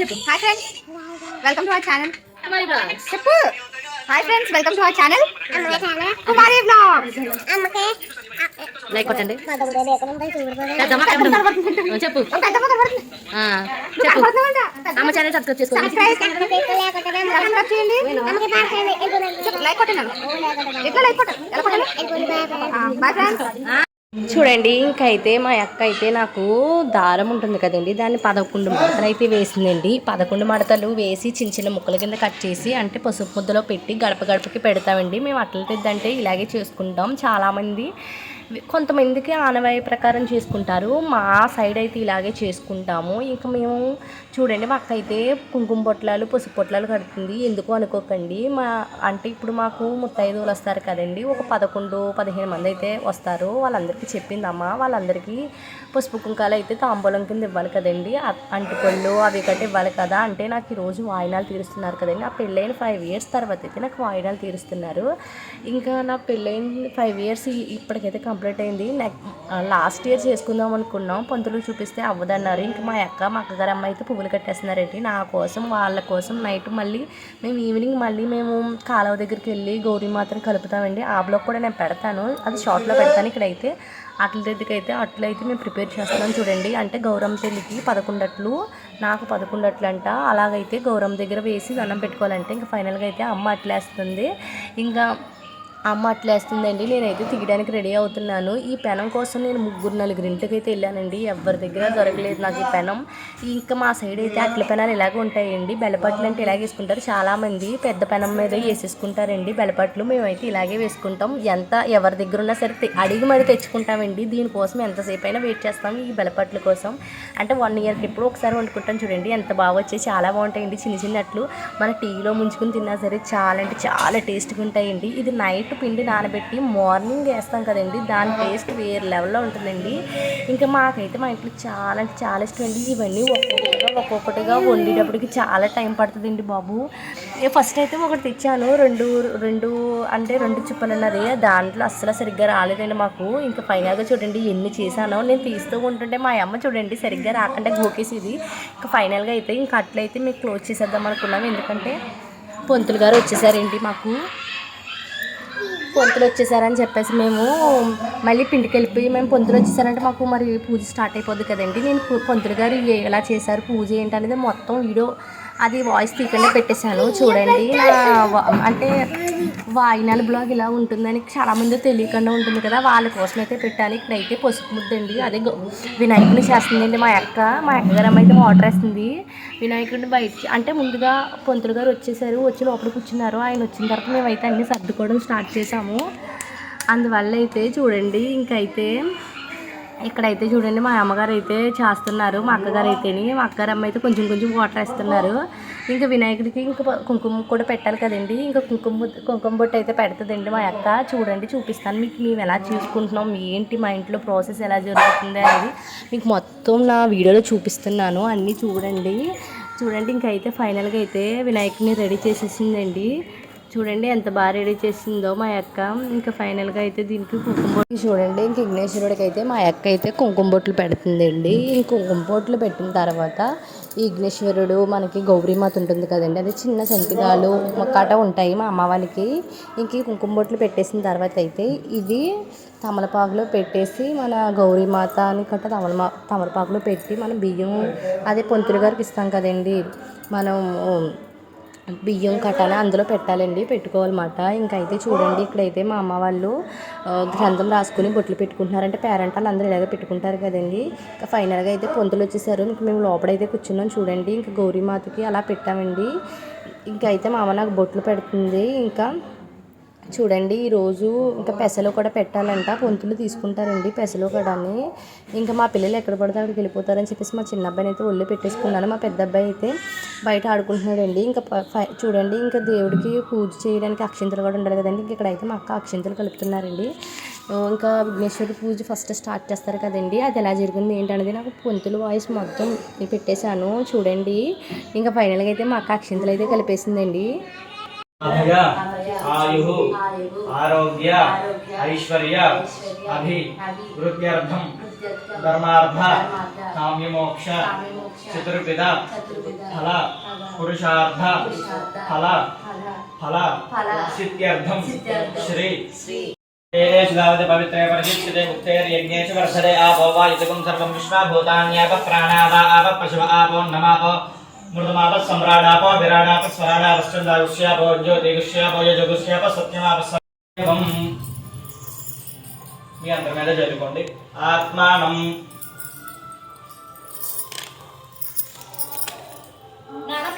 చెప్పు. Hi friends welcome to our channel చెప్పు. Hi friends welcome to our channel Kumari vlogs like కొట్టండి. చెప్పు. చెప్పు. అమ్మ ఛానల్ సబ్స్క్రైబ్ చేసుకోండి లైక్ కొట్టండి ఎట్లా లైక్ కొట్టాలి ఎలా కొట్టాలి? బాయ్ ఫ్రెండ్స్ చూడండి ఇంకైతే మా అక్క అయితే నాకు దారం ఉంటుంది కదండి దాన్ని పదకొండు మడతలు అయితే వేసిందండి. పదకొండు మడతలు వేసి చిన్న చిన్న ముక్కల కింద కట్ చేసి అంటే పసుపు ముద్దలో పెట్టి గడప గడపకి పెడతామండి. మేము అట్లయితే ఇలాగే చేసుకుంటాం. చాలామంది కొంతమందికి ఆనవాయి ప్రకారం చేసుకుంటారు. మా సైడ్ అయితే ఇలాగే చేసుకుంటాము. ఇంకా మేము చూడండి మా అక్క అయితే కుంకుమ పొట్లాలు పసుపు పొట్లాలు కడుతుంది. ఎందుకు అనుకోకండి మా అంటే ఇప్పుడు మాకు ముత్తైదువులు వస్తారు కదండి ఒక పదకొండు పదిహేను మంది అయితే వస్తారు. వాళ్ళందరికీ చెప్పింది అమ్మ వాళ్ళందరికీ పసుపు కుంకాలు అయితే తాంబూలం కింద ఇవ్వాలి కదండి. అ- అంటుపళ్ళు అవి కట్టి ఇవ్వాలి కదా అంటే నాకు ఈరోజు వాయినాలు తీరుస్తున్నారు కదండి. ఆ పెళ్ళైన ఫైవ్ ఇయర్స్ తర్వాత అయితే నాకు వాయినాలు తీరుస్తున్నారు. ఇంకా నా పెళ్ళైన ఫైవ్ ఇయర్స్ ఇప్పటికైతే కంప్లీట్ అయింది. నెక్ లాస్ట్ ఇయర్ చేసుకుందాం అనుకున్నాం. పంతులు చూపిస్తే అవ్వదన్నారు. ఇంకా మా అక్క మా అక్కగారు అమ్మ అయితే పువ్వులు కట్టేస్తున్నారండి నా కోసం వాళ్ళ కోసం నైట్ మళ్ళీ మేము ఈవినింగ్ మళ్ళీ మేము కాలువ దగ్గరికి వెళ్ళి గౌరీ మాత్రం కలుపుతామండి. ఆ బ్లాక్ కూడా నేను పెడతాను. అది షార్ట్లో పెడతాను ఇక్కడైతే. అట్ల దగ్గరికి అయితే అట్లు అయితే మేము ప్రిపేర్ చేస్తున్నాం చూడండి. అంటే గౌరమ్మ పెళ్ళికి పదకొండట్లు నాకు పదకొండట్లు అంట అలాగైతే గౌరమ్మ దగ్గర వేసి దండం పెట్టుకోవాలంటే ఇంకా ఫైనల్గా అయితే అమ్మ అట్లేస్తుంది. ఇంకా అమ్మ అట్లా వేస్తుందండి. నేనైతే తీయడానికి రెడీ అవుతున్నాను. ఈ పెనం కోసం నేను ముగ్గురు నలుగురు ఇంటికి అయితే వెళ్ళానండి. ఎవరి దగ్గర దొరకలేదు నాకు ఈ పెనం. ఇంకా మా సైడ్ అయితే అట్ల పెనాలు ఇలాగే ఉంటాయండి. బెలపట్లు అంటే ఇలాగే వేసుకుంటారు. చాలామంది పెద్ద పెనం మీద వేసేసుకుంటారండి. బెలపట్లు మేమైతే ఇలాగే వేసుకుంటాం. ఎంత ఎవరి దగ్గర ఉన్నా సరే తె- అడిగి మరి తెచ్చుకుంటామండి. దీనికోసం ఎంతసేపు అయినా వెయిట్ చేస్తాం ఈ బెలపట్ల కోసం. అంటే వన్ ఇయర్కి ఎప్పుడు ఒకసారి వండుకుంటాం చూడండి. ఎంత బాగా వచ్చాయి. చాలా బాగుంటాయండి. చిన్న చిన్న అట్లు మన టీలో ముంచుకుని తిన్నా సరే చాలా అంటే చాలా టేస్ట్గా ఉంటాయండి. ఇది నైట్ పిండి నానబెట్టి మార్నింగ్ వేస్తాం కదండి. దాని టేస్ట్ వేరే లెవెల్లో ఉంటుందండి. ఇంకా మాకైతే మా ఇంట్లో చాలా అంటే చాలా ఇష్టం అండి. ఇవన్నీ ఒక్కొక్కటిగా ఒక్కొక్కటిగా వండేటప్పటికి చాలా టైం పడుతుందండి బాబు. ఫస్ట్ అయితే ఒకటి తెచ్చాను. రెండు రెండు అంటే రెండు చుప్పలు ఉన్నది దాంట్లో అస్సలు సరిగ్గా రాలేదండి మాకు. ఇంకా ఫైనల్గా చూడండి ఎన్ని చేశానో. నేను తీస్తూ ఉంటుంటే మా అమ్మ చూడండి సరిగ్గా రాకుండా గోకేసేది. ఇంకా ఫైనల్గా అయితే ఇంకా అట్లయితే మీకు క్లోజ్ చేసేద్దాం అనుకున్నాం. ఎందుకంటే పొంతులు గారు వచ్చేసారేంటి మాకు. పొంతులు వచ్చేసారని చెప్పేసి మేము మళ్ళీ పిండికి వెళ్ళిపోయి మేము పొంతులు వచ్చేసారంటే మాకు మరి పూజ స్టార్ట్ అయిపోద్ది కదండి. నేను పొంతులు గారు ఏ- ఎలా చేశారు? పూజ ఏంటి అనేది మొత్తం వీడియో అది వాయిస్ తీయకుండా పెట్టేశాను. చూడండి అంటే వాయినాల బ్లాగ్ ఇలా ఉంటుందని చాలామంది తెలియకుండా ఉంటుంది కదా. వాళ్ళ కోసం అయితే పెట్టాను. ఇక్కడైతే పసుపు ముద్దండి. అదే వినాయకుడిని చేస్తుందండి మా అక్క. మా అక్క అమ్మ అయితే వాటర్ వేస్తుంది. వినాయకుడిని బయట అంటే ముందుగా పంతులు గారు వచ్చేసారు. వచ్చి లోపల కూర్చున్నారు. ఆయన వచ్చిన తర్వాత మేమైతే అన్నీ సర్దుకోవడం స్టార్ట్ చేసాము అందువల్ల అయితే చూడండి ఇంకైతే ఇక్కడైతే చూడండి మా అమ్మగారు అయితే చేస్తున్నారు మా అక్కగారు అయితేని మా అక్కగారు అమ్మ అయితే కొంచెం కొంచెం వాటర్ వేస్తున్నారు. ఇంకా వినాయకుడికి ఇంకా కుంకుమ కూడా పెట్టాలి కదండి. ఇంకా కుంకుమ కుంకుమ బొట్టు అయితే పెడుతుందండి మా అక్క. చూడండి చూపిస్తాను. మీకు మేము ఎలా చూసుకుంటున్నాం ఏంటి మా ఇంట్లో ప్రాసెస్ ఎలా జరుగుతుంది అనేది మీకు మొత్తం నా వీడియోలో చూపిస్తున్నాను. అన్నీ చూడండి. చూడండి ఇంకైతే ఫైనల్గా అయితే వినాయకుడిని రెడీ చేసేసిందండి. చూడండి ఎంత బాగా రెడీ చేసిందో మా అక్క. ఇంకా ఫైనల్గా అయితే దీనికి కుంకుమ బొట్లు చూడండి ఇంక విఘ్నేశ్వరుడికి అయితే మా అక్క అయితే కుంకుమ బొట్లు పెడుతుందండి. ఈ కుంకుమ బొట్లు పెట్టిన తర్వాత ఈ విఘ్నేశ్వరుడు మనకి గౌరీమాత ఉంటుంది కదండి అది చిన్న సంతిగాలు కట ఉంటాయి మా అమ్మ వాళ్ళకి. ఇంక ఈ కుంకుమ బొట్లు పెట్టేసిన తర్వాత అయితే ఇది తమలపాకులో పెట్టేసి మన గౌరీమాత అని కట్ట తమలమా తమలపాకులో పెట్టి మనం బియ్యం అదే పొంతులు గారికి ఇస్తాం కదండి. మనం బియ్యం కట్టాలి అందులో పెట్టాలండి పెట్టుకోవాలన్నమాట. ఇంకైతే చూడండి ఇక్కడైతే మా అమ్మ వాళ్ళు గ్రంథం రాసుకుని బొట్లు పెట్టుకుంటున్నారంటే పేరెంట్ వాళ్ళు అందరూ ఇలాగే పెట్టుకుంటారు కదండి. ఇంకా ఫైనల్గా అయితే పొంతులు వచ్చేసారు. ఇంక మేము లోపలైతే కూర్చున్నాం చూడండి ఇంకా గౌరీమాతకి అలా పెట్టామండి. ఇంకైతే అయితే మా అమ్మ నాకు బొట్లు పెడుతుంది. ఇంకా చూడండి ఈరోజు ఇంకా పెసలు కూడా పెట్టాలంట. పొంతులు తీసుకుంటారండి పెసలు కూడాని. ఇంకా మా పిల్లలు ఎక్కడ పడితే అక్కడికి వెళ్ళిపోతారని చెప్పేసి మా చిన్న అబ్బాయిని అయితే ఒళ్ళు పెట్టేసుకున్నాను. మా పెద్ద అబ్బాయి అయితే బయట ఆడుకుంటున్నాడండి. ఇంకా చూడండి ఇంకా దేవుడికి పూజ చేయడానికి అక్షింతలు కూడా ఉండాలి కదండి. ఇంక ఇక్కడైతే మా అక్క అక్షింతలు కలుపుతున్నారండి. ఇంకా విఘ్నేశ్వరి పూజ ఫస్ట్ స్టార్ట్ చేస్తారు కదండి. అది ఎలా జరిగింది ఏంటనేది నాకు పొంతులు వాయిస్ మొత్తం పెట్టేశాను. చూడండి ఇంకా ఫైనల్గా అయితే మా అక్క అక్షింతలు అయితే కలిపేసిందండి. अभय आयु, आरोग्य, ऐश्वर्य, अभि वृद्ध्यर्थम धर्मार्थ काम्य मोक्ष फल, पुरुषार्थ, फल फल सिद्ध्यर्थम श्री। पवित्रे परिचिते वर्धते, आपो विश्वा भूतान्याप प्राणा आप पशु आपो नमापो మృదుమాప సమ్రాడాపో విరాడాప స్వరాడాపశ్చందాగుష్యాపో జ్యోతిగుష్యాపో యజగుష్యాప సత్యమాప సత్యం మీ అందరి మీద చదువుకోండి. ఆత్మానం.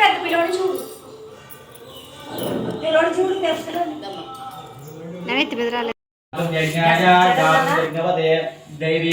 పెద్ద పిల్లోని చూడు. పిల్లోని బెదరాలి. దైవీ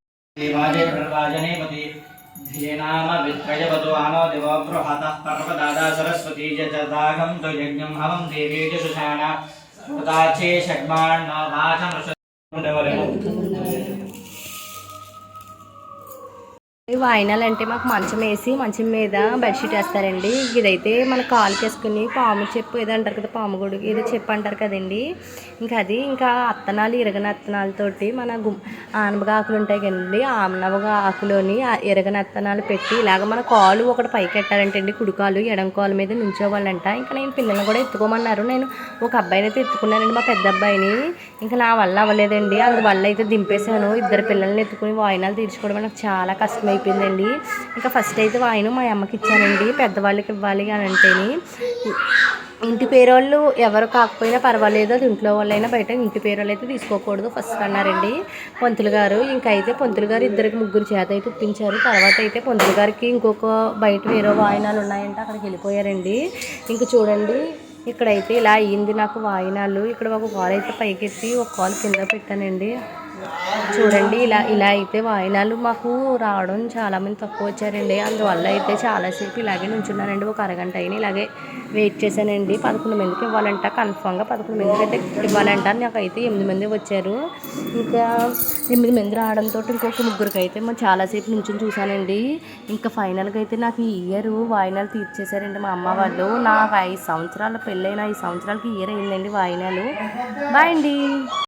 देवाजे प्रभाजने पति। धीनाम वित्रयवतो आनो दिवो बृहतः पर्वदादा सरस्वती जदागं तु यज्ञं हवं देवी च सुषाणा। श्रुताचे षड्माण्णो भाषमृष వాయినాలు అంటే మాకు మంచం వేసి మంచం మీద బెడ్షీట్ వేస్తారండి. ఇదైతే మన కాలు కేసుకుని పాము చెప్పు ఏదో అంటారు కదా పాము గొడుగు ఏదో చెప్పు అంటారు కదండి. ఇంకా అది ఇంకా అత్తనాలు ఇరగని అత్తనాలతోటి మన గుమ్ ఆనపగా ఆకులు ఉంటాయి కదండి. ఆమ్నవగాకులోని ఆకులోని ఇరగని అత్తనాలు పెట్టి ఇలాగ మన కాలు ఒకటి పైకి ఎట్టాలంటండి కుడికాలు ఎడం కాలు మీద నుంచోవాలంట. ఇంకా నేను పిల్లల్ని కూడా ఎత్తుకోమన్నారు. నేను ఒక అబ్బాయిని అయితే ఎత్తుకున్నానండి మా పెద్ద అబ్బాయిని. ఇంకా నా వల్ల అవ్వలేదండి. అందువల్ల అయితే దింపేశాను. ఇద్దరు పిల్లల్ని ఎత్తుకుని వాయినాలు తీర్చుకోవడం నాకు చాలా కష్టం అయిపోయిందండి ఇంకా ఫస్ట్ అయితే వాయిన మా అమ్మకి ఇచ్చానండి పెద్దవాళ్ళకి ఇవ్వాలి అని అంటేని. ఇంటి పేరోళ్ళు ఎవరు కాకపోయినా పర్వాలేదు అది ఇంట్లో వాళ్ళైనా బయట ఇంటి పేరోళ్ళు అయితే తీసుకోకూడదు ఫస్ట్ అన్నారండి. పంతులు గారు ఇంకా అయితే పంతులు గారు ఇద్దరికి ముగ్గురు చేత అయితే ఇప్పించారు. తర్వాత అయితే పంతులు గారికి ఇంకొక బయట వేరే వాయినాలు ఉన్నాయంటే అక్కడికి వెళ్ళిపోయారండి. ఇంక చూడండి ఇక్కడైతే ఇలా అయ్యింది నాకు వాయినాలు. ఇక్కడ ఒక కాల్ అయితే పైకెత్తి ఒక కాలు కింద పెట్టానండి. చూడండి ఇలా ఇలా అయితే వాయినాలు మాకు రావడం చాలామంది తక్కువ వచ్చారండి. అందువల్ల అయితే చాలాసేపు ఇలాగే నుంచున్నానండి. ఒక అరగంట అయినా ఇలాగే వెయిట్ చేశానండి. పదకొండు మందికి ఇవ్వాలంట కన్ఫామ్గా పదకొండు మందికి అయితే ఇవ్వాలంట నాకైతే ఎనిమిది మంది వచ్చారు. ఇంకా ఎనిమిది మంది రావడంతో ఇంకొక ముగ్గురికి అయితే మేము చాలాసేపు నుంచుని చూశానండి. ఇంకా ఫైనల్గా అయితే నాకు ఈ ఇయర్ వాయినాలు తీర్చేశారండి మా అమ్మ వాళ్ళు. నాకు ఐదు సంవత్సరాల పెళ్ళైన ఐదు సంవత్సరాలకి ఇయర్ అయిందండి వాయినాలు. బాయ్ అండి.